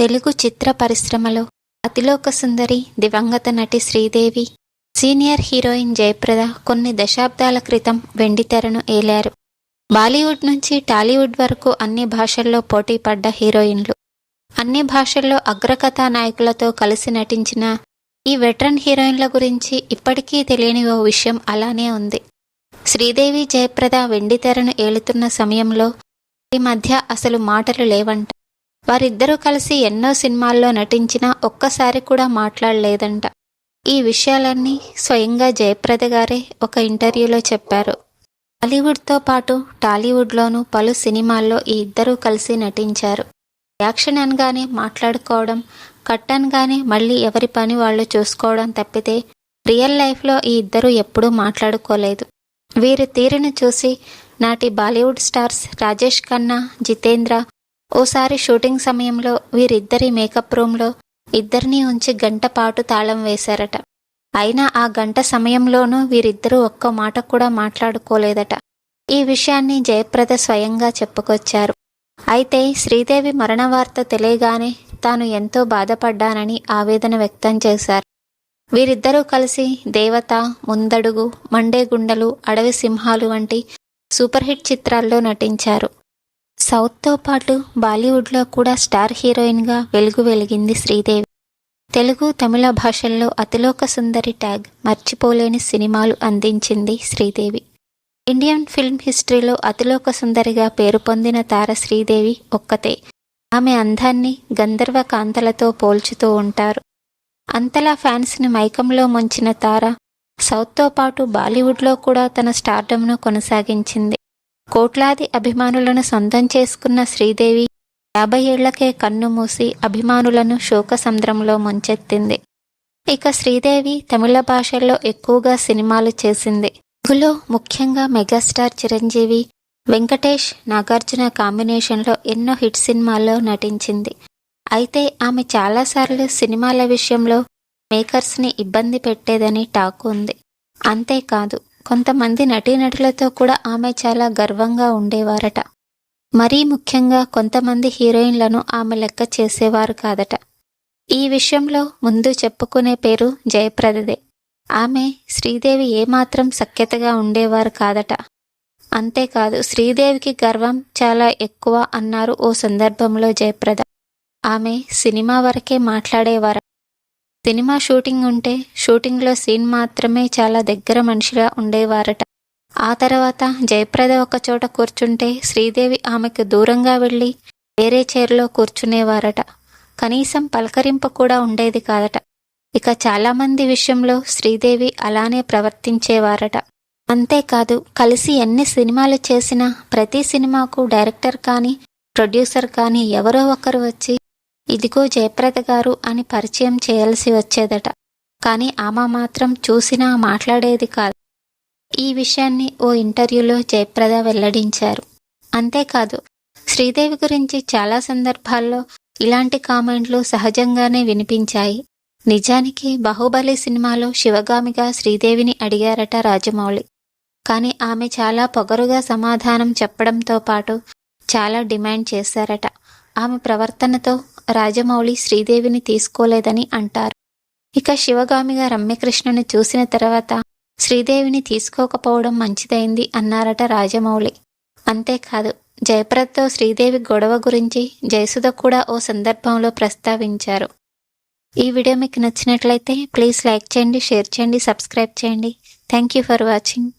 తెలుగు చిత్ర పరిశ్రమలో అతిలోక సుందరి దివంగత నటి శ్రీదేవి సీనియర్ హీరోయిన్ జయప్రద కొన్ని దశాబ్దాల క్రితం వెండితెరను ఏలారు. బాలీవుడ్ నుంచి టాలీవుడ్ వరకు అన్ని భాషల్లో పోటీ పడ్డ హీరోయిన్లు. అన్ని భాషల్లో అగ్రకథా నాయకులతో కలిసి నటించిన ఈ వెటరన్ హీరోయిన్ల గురించి ఇప్పటికీ తెలియని ఓ విషయం అలానే ఉంది. శ్రీదేవి జయప్రద వెండితెరను ఏలుతున్న సమయంలో ఈ మధ్య అసలు మాటలు లేవంట. వారిద్దరూ కలిసి ఎన్నో సినిమాల్లో నటించినా ఒక్కసారి కూడా మాట్లాడలేదంట. ఈ విషయాలన్నీ స్వయంగా జయప్రద గారే ఒక ఇంటర్వ్యూలో చెప్పారు. బాలీవుడ్తో పాటు టాలీవుడ్లోనూ పలు సినిమాల్లో ఈ ఇద్దరూ కలిసి నటించారు. యాక్షన్ అనగానే మాట్లాడుకోవడం కట్ అనగానే మళ్ళీ ఎవరి పని వాళ్ళు చూసుకోవడం తప్పితే రియల్ లైఫ్లో ఈ ఇద్దరూ ఎప్పుడూ మాట్లాడుకోలేదు. వీరి తీరును చూసి నాటి బాలీవుడ్ స్టార్స్ రాజేష్ ఖన్నా జితేంద్ర ఓసారి షూటింగ్ సమయంలో వీరిద్దరి మేకప్ రూమ్లో ఇద్దరినీ ఉంచి గంట పాటు తాళం వేశారట. అయినా ఆ గంట సమయంలోనూ వీరిద్దరూ ఒక్క మాట కూడా మాట్లాడుకోలేదట. ఈ విషయాన్ని జయప్రద స్వయంగా చెప్పుకొచ్చారు. అయితే శ్రీదేవి మరణ వార్త తెలియగానే తాను ఎంతో బాధపడ్డానని ఆవేదన వ్యక్తం చేశారు. వీరిద్దరూ కలిసి దేవత ముందడుగు మండే గుండెలు అడవి సింహాలు వంటి సూపర్ హిట్ చిత్రాల్లో నటించారు. సౌత్తో పాటు బాలీవుడ్లో కూడా స్టార్ హీరోయిన్గా వెలుగు వెలిగింది శ్రీదేవి. తెలుగు తమిళ భాషల్లో అతిలోక సుందరి ట్యాగ్ మర్చిపోలేని సినిమాలు అందించింది శ్రీదేవి. ఇండియన్ ఫిల్మ్ హిస్టరీలో అతిలోక సుందరిగా పేరు పొందిన తార శ్రీదేవి ఒక్కతే. ఆమె అందాన్ని గంధర్వ కాంతలతో పోల్చుతూ ఉంటారు. అంతలా ఫ్యాన్స్ని మైకంలో ముంచిన తార సౌత్తో పాటు బాలీవుడ్లో కూడా తన స్టార్డమ్ను కొనసాగించింది. కోట్లాది అభిమానులను సొంతం చేసుకున్న శ్రీదేవి యాభై ఏళ్ళకే కన్ను మూసి అభిమానులను శోకసంద్రంలో ముంచెత్తింది. ఇక శ్రీదేవి తమిళ భాషల్లో ఎక్కువగా సినిమాలు చేసింది. తెలుగులో ముఖ్యంగా మెగాస్టార్ చిరంజీవి వెంకటేష్ నాగార్జున కాంబినేషన్లో ఎన్నో హిట్ సినిమాల్లో నటించింది. అయితే ఆమె చాలాసార్లు సినిమాల విషయంలో మేకర్స్ని ఇబ్బంది పెట్టేదని టాక్ ఉంది. అంతేకాదు కొంతమంది నటీనటులతో కూడా ఆమె చాలా గర్వంగా ఉండేవారట. మరీ ముఖ్యంగా కొంతమంది హీరోయిన్లను ఆమె లెక్క చేసేవారు కాదట. ఈ విషయంలో ముందు చెప్పుకునే పేరు జయప్రదదే. ఆమె శ్రీదేవి ఏమాత్రం సఖ్యతగా ఉండేవారు కాదట. అంతేకాదు శ్రీదేవికి గర్వం చాలా ఎక్కువ అన్నారు ఓ సందర్భంలో జయప్రద. ఆమె సినిమా వరకే మాట్లాడేవారు సినిమా షూటింగ్ ఉంటే షూటింగ్లో సీన్ మాత్రమే చాలా దగ్గర మనిషిగా ఉండేవారట. ఆ తర్వాత జయప్రద ఒక చోట కూర్చుంటే శ్రీదేవి ఆమెకు దూరంగా వెళ్ళి వేరే చైర్లో కూర్చునేవారట. కనీసం పలకరింపు కూడా ఉండేది కాదట. ఇక చాలామంది విషయంలో శ్రీదేవి అలానే ప్రవర్తించేవారట. అంతేకాదు కలిసి ఎన్ని సినిమాలు చేసినా ప్రతి సినిమాకు డైరెక్టర్ కానీ ప్రొడ్యూసర్ కానీ ఎవరో ఒకరు వచ్చి ఇదిగో జయప్రద గారు అని పరిచయం చేయాల్సి వచ్చేదట. కానీ ఆమె మాత్రం చూసినా మాట్లాడేది కాదు. ఈ విషయాన్ని ఓ ఇంటర్వ్యూలో జయప్రద వెల్లడించారు. అంతేకాదు శ్రీదేవి గురించి చాలా సందర్భాల్లో ఇలాంటి కామెంట్లు సహజంగానే వినిపించాయి. నిజానికి బాహుబలి సినిమాలో శివగామిగా శ్రీదేవిని అడిగారట రాజమౌళి. కానీ ఆమె చాలా పొగరుగా సమాధానం చెప్పడంతో పాటు చాలా డిమాండ్ చేశారట. ఆమె ప్రవర్తనతో రాజమౌళి శ్రీదేవిని తీసుకోలేదని అంటారు. ఇక శివగామిగా రమ్యకృష్ణను చూసిన తర్వాత శ్రీదేవిని తీసుకోకపోవడం మంచిదైంది అన్నారట రాజమౌళి. అంతేకాదు జయప్రద్తో శ్రీదేవి గొడవ గురించి జయసుధ కూడా ఓ సందర్భంలో ప్రస్తావించారు. ఈ వీడియో మీకు నచ్చినట్లయితే ప్లీజ్ లైక్ చేయండి షేర్ చేయండి సబ్స్క్రైబ్ చేయండి. Thank you for watching.